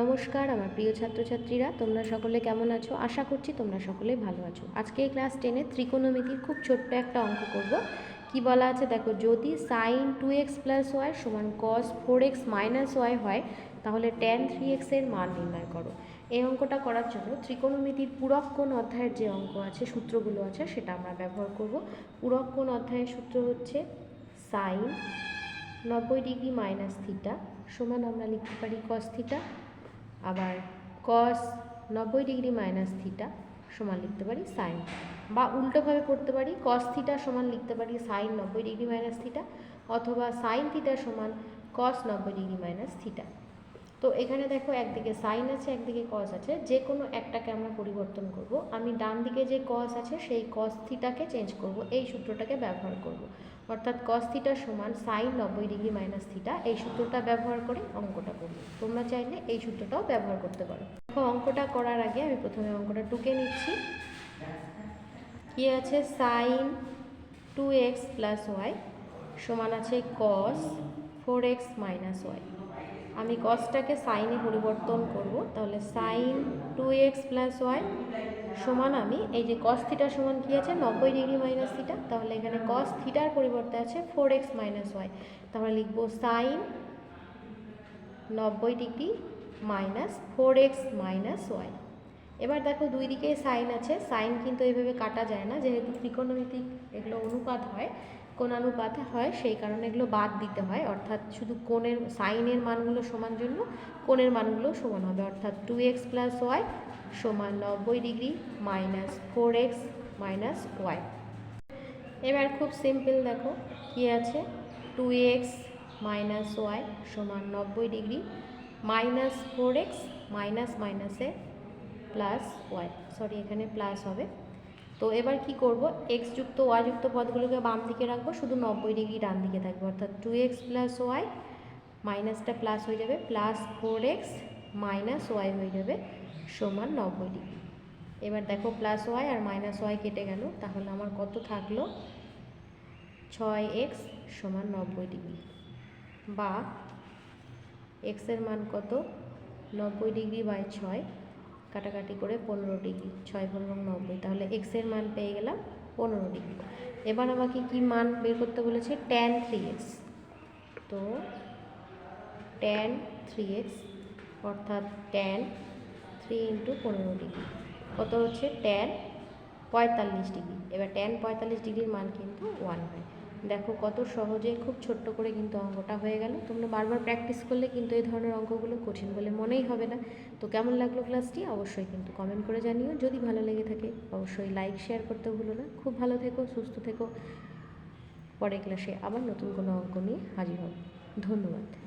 নমস্কার, আমার প্রিয় ছাত্রছাত্রীরা, তোমরা সকলে কেমন আছো? আশা করছি তোমরা সকলে ভালো আছো। আজকে ক্লাস টেনে ত্রিকোণমিতির খুব ছোট্ট একটা অঙ্ক করব। কি বলা আছে? দেখো, যদি sine two x plus y সমান cos four x minus y হয়, তাহলে টেন থ্রি এক্সের মান নির্ণয় করো। এই অঙ্কটা করার জন্য ত্রিকোণমিতির পূরক কোণ অধ্যায়ের যে অঙ্ক আছে, সূত্রগুলো আছে, সেটা আমরা ব্যবহার করব। পূরক কোণ অধ্যায়ের সূত্র হচ্ছে সাইন নব্বই ডিগ্রি মাইনাস থিটা সমান আমরা লিখতে পারি কস থিটা আবার কস নব্বই ডিগ্রি মাইনাস থিটা সমান লিখতে পারি সাইন বা উল্টোভাবে পড়তে পারি কস থিটা সমান লিখতে পারি সাইন নব্বই ডিগ্রি মাইনাস থিটা অথবা সাইন থিটা সমান কস নব্বই ডিগ্রি মাইনাস থিটা তো এখানে দেখো একদিকে সাইন আছে, একদিকে কস আছে। যে কোনো একটাকে আমরা পরিবর্তন করব। আমি ডান দিকে যে কস আছে, সেই কস থিটাকে চেঞ্জ করব। এই সূত্রটাকে ব্যবহার করব। অর্থাৎ কস থিটা সমান সাইন নব্বই ডিগ্রি মাইনাস থিটা এই সূত্রটা ব্যবহার করে অঙ্কটা করি তোমরা চাইলে এই সূত্রটাও ব্যবহার করতে পারো। দেখো, অঙ্কটা করার আগে আমি প্রথমে অঙ্কটা টুকে নিচ্ছি। কি আছে? Sine two x plus y সমান আছে cos four x minus y আমি কসটাকে সাইনে পরিবর্তন করব, তাহলে sine two x plus y সমান আমি, এই যে কস থিটার সমান কী আছে? নব্বই ডিগ্রি মাইনাস থিটা তাহলে এখানে কস থিটার পরিবর্তে আছে ফোর এক্স মাইনাস ওয়াই তাহলে লিখব সাইন নব্বই degree minus four x minus y এবার দেখো দুই দিকে সাইন আছে। সাইন কিন্তু এইভাবে কাটা যায় না। যেহেতু ত্রিকোণমিতিক এগুলো অনুপাত হয়, কোণানুপাত হয়, সেই কারণে এগুলো বাদ দিতে হয়। অর্থাৎ শুধু কোণের, সাইনের মানগুলো সমান জন্য কোণের মানগুলো সমান হবে। অর্থাৎ টু এক্স প্লাস ওয়াই সমান নব্বই degree minus four x minus y এবার খুব সিম্পল দেখো কি আছে। টু এক্স মাইনাস ওয়াই সমান নব্বই degree minus four x minus মাইনাসে প্লাস ওয়াই সরি এখানে প্লাস হবে। তো এবার কি করব? এক্স যুক্ত ওয়াই যুক্ত পদগুলোকে বাম দিকে রাখব, শুধু নব্বই ডিগ্রি ডান দিকে থাকবে। অর্থাৎ টু এক্স প্লাস ওয়াই মাইনাসটা প্লাস হয়ে যাবে plus four x minus y হয়ে যাবে সমান নব্বই ডিগ্রি। এবার দেখো প্লাস ওয়াই আর মাইনাস ওয়াই কেটে গেল, তাহলে আমার কত থাকল? ছয় এক্স সমান নব্বই ডিগ্রি। বা এক্সের মান কত? নব্বই ডিগ্রি বাই ছয়। কাটাকাটি করে পনেরো ডিগ্রি, ছয় পনেরো নব্বই। তাহলে এক্সের মান পেয়ে গেলাম পনেরো ডিগ্রি। এবার আমাকে কি মান বের করতে বলেছে? ট্যান থ্রি এক্স তো ট্যান থ্রি এক্স অর্থাৎ ট্যান থ্রি ইন্টু পনেরো ডিগ্রি। কত হচ্ছে? ট্যান পঁয়তাল্লিশ ডিগ্রি। এবার ট্যান পঁয়তাল্লিশ ডিগ্রির মান কিন্তু ওয়ান হয়। দেখো কত সহজে, খুব ছোট্ট করে কিন্তু অঙ্কটা হয়ে গেল। তোমরা বারবার প্র্যাকটিস করলে কিন্তু এই ধরনের অঙ্কগুলো কঠিন বলে মনেই হবে না। তো কেমন লাগল ক্লাসটি অবশ্যই কিন্তু কমেন্ট করে জানিও। যদি ভালো লেগে থাকে, অবশ্যই লাইক শেয়ার করতে ভুলো না। খুব ভালো থেকো, সুস্থ থেকো। পরের ক্লাসে আবার নতুন কোনো অঙ্ক নিয়ে হাজির হব। ধন্যবাদ।